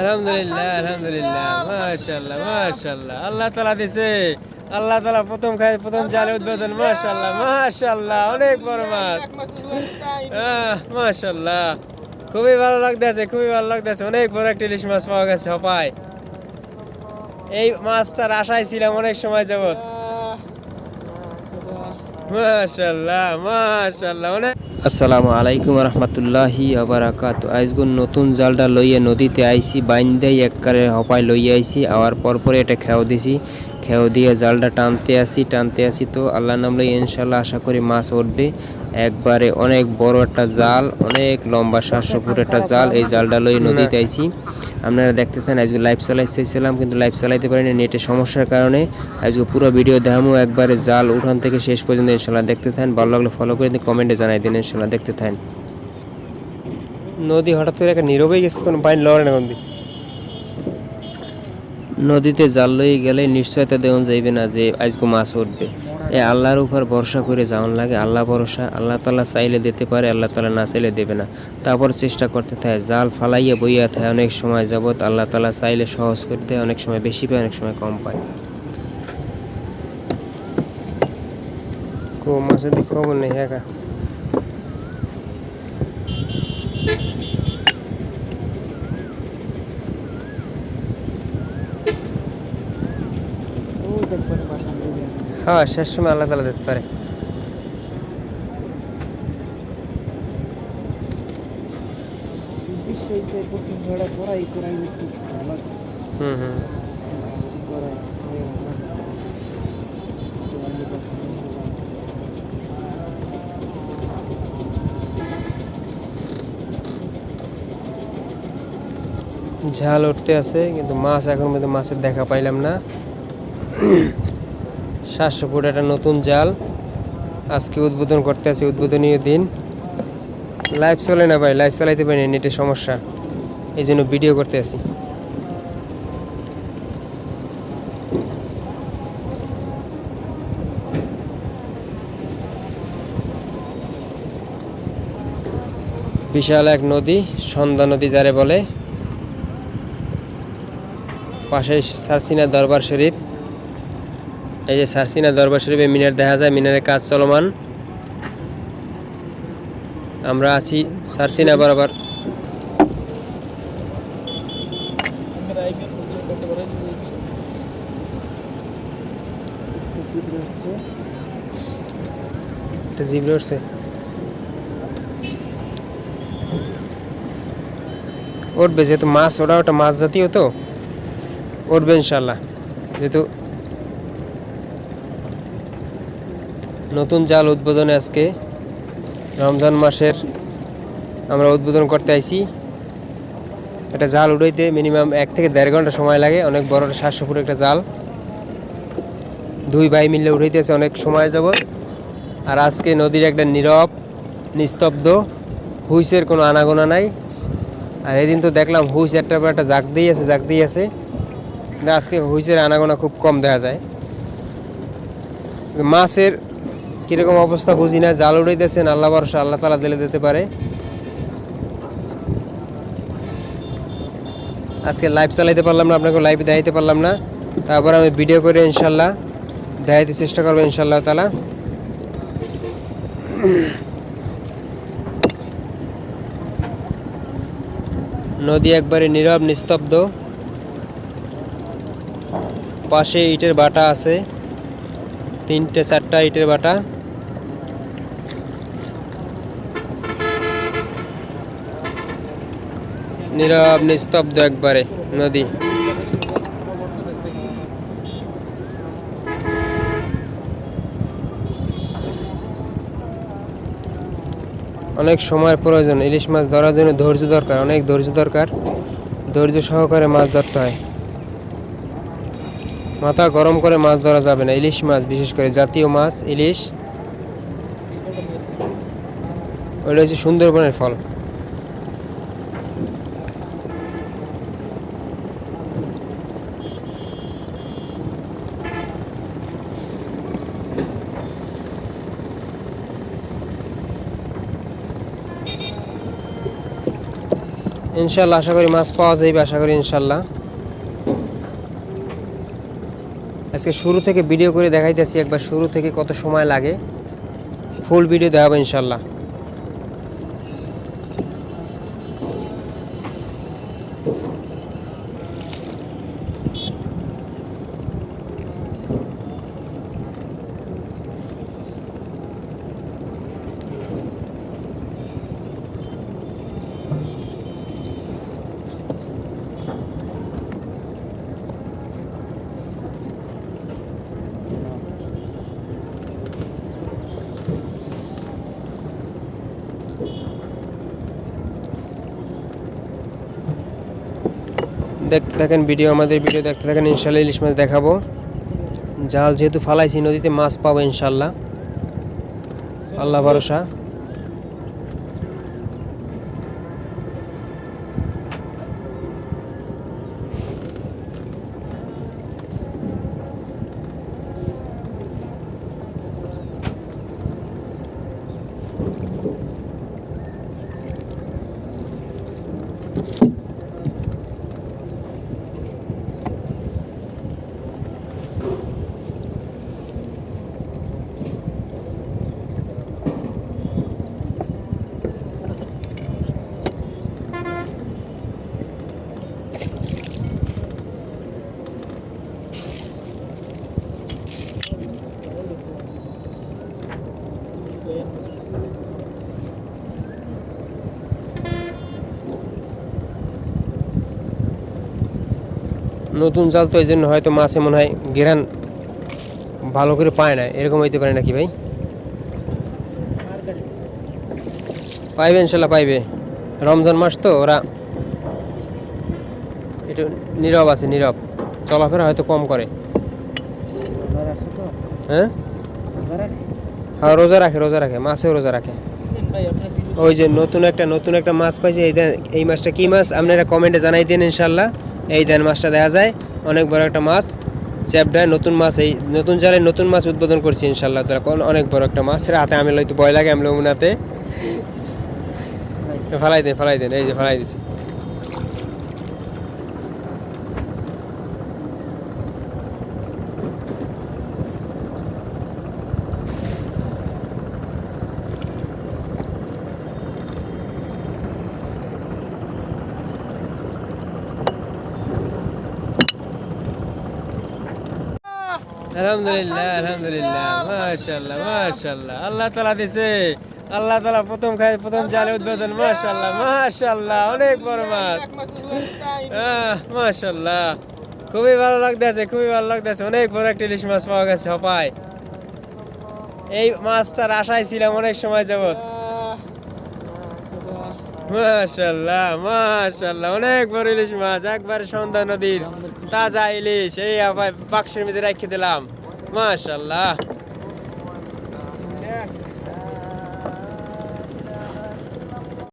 আলহামদুলিল্লাহ আলহামদুলিল্লাহ। মাশাল্লাহ মাশাল্লাহ আল্লাহ তালা দিছে। আল্লাহ তালা প্রথম খাই প্রথম জালে উদ্বোধন। মাশাল্লাহ মাশাল্লাহ অনেক বড় মাছ মাশাল্লাহ খুবই ভালো লাগতেছে, খুবই ভালো লাগতেছে। অনেক বড় একটা ইলিশ মাছ পাওয়া গেছে, হপায়। এই মাছটার আশায় ছিলাম অনেক সময় যাবত আসসালামু আলাইকুম রহমতুল্লাহি আবরাকাত আইসগুন নতুন জালটা লইয়ে নদীতে আইসি বাইন্দাই এককারে হপায় লইয়ে আইসি আওয়ার পর পরে এটা খেয়াও দিছি। খেও দিয়ে জালটা টানতে আসি টানতে আসি তো আল্লাহ নাম লই ইনশাল্লাহ আশা করি মাছ উঠবে। একবারে অনেক বড় একটা জাল, অনেক লম্বা সাতশো ফুট একটা জাল এই জালটা লই নদীতে আইছি। আপনারা দেখতে থাকেন আজকে লাইভ চালাই চাইছিলাম, কিন্তু লাইভ চালাইতে পারিনি, নেটের সমস্যার কারণে। আজকে পুরো ভিডিও দেখামো, একবারে জাল উঠান থেকে শেষ পর্যন্ত ইনশাল্লাহ দেখতে থাকেন ভালো লাগলে ফলো করে দিন কমেন্টে জানাই দিন, ইনশাল্লাহ দেখতে থাকেন নদী হঠাৎ করে একটা নীরবেই গেছে, কোনো বাইন লড়ে না নদী নদীতে জাল লই গেলে নিশ্চয়তা দেওয়া যাইবে না যে আজকে মাছ উঠবে। এ আল্লাহর উপর ভরসা করে যাওয়ান লাগে, আল্লাহ ভরসা, আল্লাহ তালা চাইলে দিতে পারে, আল্লাহ তালা না চাইলে দেবে না। তারপর চেষ্টা করতে থাকে, জাল ফালাইয়া বইয়া থাকে, অনেক সময় যাবত আল্লাহ তালা চাইলে সহজ করতে, অনেক সময় বেশি পায়, অনেক সময় কম পায়। কো, মাছের দিক খবর নেই হ্যাঁ হ্যাঁ শেষ সময় আল্লাহ তালা দিতে পারে। হুম হুম। ঝাল উঠতে আছে কিন্তু মাছ এখন মধ্যে মাছের দেখা পাইলাম না। সাতশো ফুট একটা নতুন জাল। আজকে উদ্বোধন করতে আছে উদ্বোধনীয় দিন। লাইভ চলে না ভাই লাইভ চালাইতে পারি না সমস্যা। এই জন্য ভিডিও করতে আছি। বিশাল এক নদী, সন্ধ্যা নদী যারে বলে। পাশে সারসিনা দরবার শরীফ। এই যে সারসিনা দরবার শরীফে মিনার দেখা যায় মিনারের কাজ চলমান। আমরা আছি সারসিনা বরাবর। উঠছে। উঠবে, যেহেতু মাছ, ওটা ওটা মাছ জাতীয় তো। উঠবে ইনশাল্লাহ যেহেতু নতুন জাল উদ্বোধনে আজকে রমজান মাসের আমরা উদ্বোধন করতে আইছি। একটা জাল উড়াইতে মিনিমাম এক থেকে দেড় ঘণ্টা সময় লাগে, অনেক বড় একটা সাতশো ফুট একটা জাল। দুই ভাই মিলে উঠাইতেছে অনেক সময় যাব আর আজকে নদীর একটা নীরব, নিস্তব্ধ, হুইসের কোনো আনাগোনা নাই। আর এদিন তো দেখলাম হুইস একটার পর একটা জাগ দিয়ে আছে জাগ দিয়ে আছে আজকে হুইসের আনাগোনা খুব কম দেখা যায়। মাছের কীরকম অবস্থা বুঝি না, জাল উড়াইতেছেন, আল্লাহ ভরসা, আল্লাহ তালা দিলে দিতে পারে। আজকে লাইভ চালাইতে পারলাম না, আপনাকে লাইভ দেখাইতে পারলাম না। তারপর আমি ভিডিও করে ইনশাল্লাহ, দেখাইতে চেষ্টা করব ইনশাল্লাহ তালা। নদী একবারে নীরব, নিস্তব্ধ। পাশে ইটের বাটা আছে, তিনটে, চারটা ইটের বাটা। নীরব, নিস্তব্ধ একবারে নদী। অনেক সময়ের প্রয়োজন। ইলিশ মাছ ধরার জন্য ধৈর্য দরকার, অনেক ধৈর্য দরকার। ধৈর্য সহকারে মাছ ধরতে হয়। মাথা গরম করে মাছ ধরা যাবে না। ইলিশ মাছ, বিশেষ করে জাতীয় মাছ, ইলিশ। ওইটা হচ্ছে সুন্দরবনের ফল। ইনশাল্লাহ আশা করি মাছ পাওয়া যাইবে, আশা করি ইনশাল্লাহ আজকে শুরু থেকে ভিডিও করে দেখাইতেছি একবার শুরু থেকে কত সময় লাগে। ফুল ভিডিও দেওয়া হবে ইনশাল্লাহ দেখ থাকেন ভিডিও আমাদের ভিডিও দেখতে থাকেন, ইনশাল্লাহ ইলিশ মাছ দেখাবো। জাল যেহেতু ফালাইছি, নদীতে মাছ পাবো ইনশাল্লাহ। আল্লাহ ভরসা। নতুন জাল তো এই জন্য হয়তো মাছে মনে হয় গেরান ভালো করে পায় না। এরকম হইতে পারে নাকি ভাই? পাইবে ইনশাল্লাহ, পাইবে। রমজান মাস তো, ওরা একটু নীরব আছে, নীরব। চলাফেরা হয়তো কম করে। হ্যাঁ? হ্যাঁ রোজা রাখে রোজা রাখে, মাছেও রোজা রাখে। ওই যে নতুন একটা নতুন একটা মাছ পাইছে এই মাছটা কি মাছ? আপনারা কমেন্টে জানাই দিন ইনশাল্লাহ। এই দেন মাছটা দেখা যায়। অনেক বড় একটা মাছ। চ্যাপডায় নতুন মাছ এই নতুন জালে নতুন মাছ উদ্বোধন করছি ইনশাল্লাহ তারা কোন অনেক বড় একটা মাছ। হাতে আমি লইতে ভয় লাগে আমি লমুনাতে ফালাই দেন ফালাই দেন এই যে ফালাই দিছি। আলহামদুলিল্লাহ আলহামদুলিল্লাহ। মাশাল্লাহ মাশাল্লাহ আল্লাহ তালা দিছে। আল্লাহ তালা প্রথম খাই প্রথম জালে উদ্বোধন। মাশাল্লাহ মাশাল্লাহ অনেক বড় মাছ। মাশাল্লাহ খুবই ভালো লাগতেছে, খুবই ভালো লাগতেছে। অনেক বড় একটা ইলিশ মাছ পাওয়া গেছে, হপায়। এই মাছটার আশায় ছিলাম অনেক সময় যাবত মাশাল্লাহ মাশাল্লাহ অনেক বড় ইলিশ মাছ। একবারে সন্ধ্যা নদীর। তাজা ইলিশ এই আবার বাক্সের মধ্যে রেখে দিলাম। মাশাল্লাহ